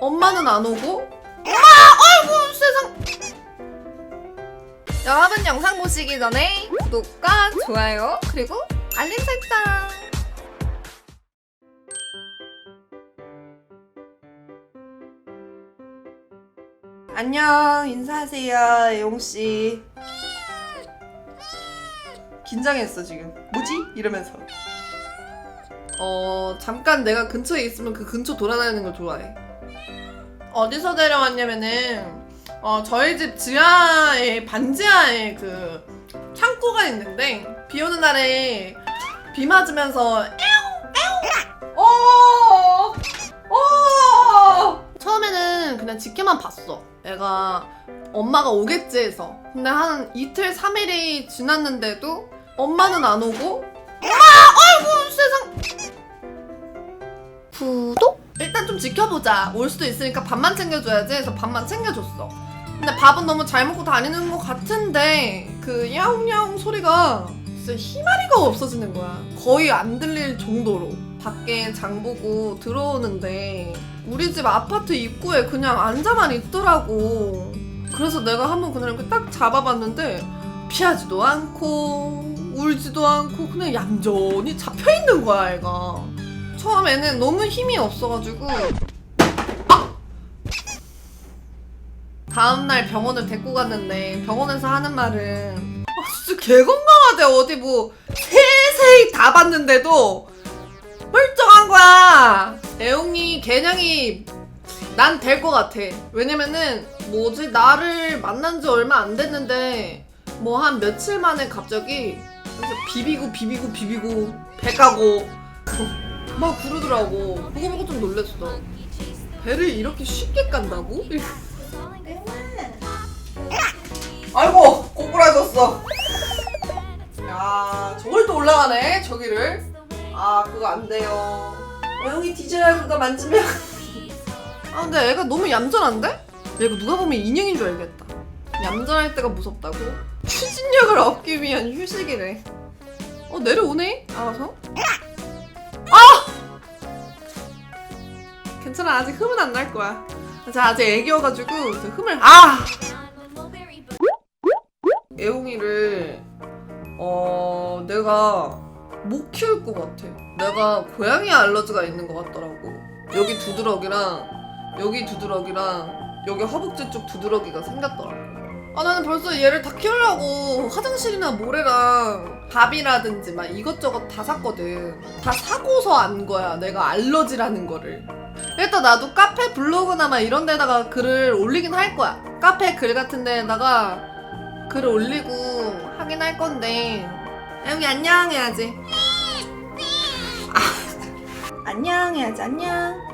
엄마는 안 오고? 엄마! 아이고 세상! 여러분 영상 보시기 전에 구독과 좋아요 그리고 알림 설정! 안녕 인사하세요 예용씨. 긴장했어 지금. 뭐지? 이러면서. 어 잠깐 내가 근처에 있으면 그 근처 돌아다니는 걸 좋아해 어디서 데려왔냐면은 어 저희 집 지하에 반지하에 그 창고가 있는데 비 오는 날에 비 맞으면서 에옹 어 어! 처음에는 그냥 지켜만 봤어. 애가 엄마가 오겠지 해서. 근데 한 이틀, 3일이 지났는데도 엄마는 안 오고 엄마! 아이고 세상 구독? 일단 좀 지켜보자. 올 수도 있으니까 밥만 챙겨줘야지 해서 밥만 챙겨줬어. 근데 밥은 너무 잘 먹고 다니는 것 같은데 그 야옹야옹 소리가 진짜 희마리가 없어지는 거야. 거의 안 들릴 정도로. 밖에 장 보고 들어오는데 우리 집 아파트 입구에 그냥 앉아만 있더라고. 그래서 내가 한번 그날 이렇게 딱 잡아봤는데 피하지도 않고 울지도 않고 그냥 얌전히 잡혀 있는 거야, 애가. 처음에는 너무 힘이 없어가지고. 아! 다음날 병원을 데리고 갔는데 병원에서 하는 말은 아, 진짜 개건강하대. 어디 뭐 세세히 다 봤는데도 멀쩡한 거야. 애용이 개냥이 난 될 것 같아. 왜냐면은 뭐지 나를 만난 지 얼마 안 됐는데 뭐 한 며칠 만에 갑자기 비비고 비비고 비비고 배 까고 막 그러더라고. 그거 보고 좀 놀랬어. 배를 이렇게 쉽게 깐다고? 아이고 꼬꾸라졌어. 야 저걸 또 올라가네 저기를. 아 그거 안 돼요. 어영이 뒤져야 그거 만지면 아 근데 애가 너무 얌전한데? 야, 이거 누가 보면 인형인 줄 알겠다. 얌전할 때가 무섭다고? 추진력을 얻기 위한 휴식이래. 어 내려오네? 알아서 괜찮아 아직 흠은 안 날 거야 자 아직 애기여가지고 저 흠을 아! 애용이를 어 내가 못 키울 것 같아. 내가 고양이 알러지가 있는 것 같더라고. 여기 두드러기랑 여기 두드러기랑 여기 허벅지 쪽 두드러기가 생겼더라고. 아 나는 벌써 얘를 다 키우려고 화장실이나 모래랑 밥이라든지 막 이것저것 다 샀거든. 다 사고서 안 거야. 내가 알러지라는 거를. 일단 나도 카페 블로그나 막 이런 데다가 글을 올리긴 할 거야. 카페 글 같은 데다가 글 올리고 하긴 할 건데. 여기 안녕 해야지. 아, 안녕 해야지 안녕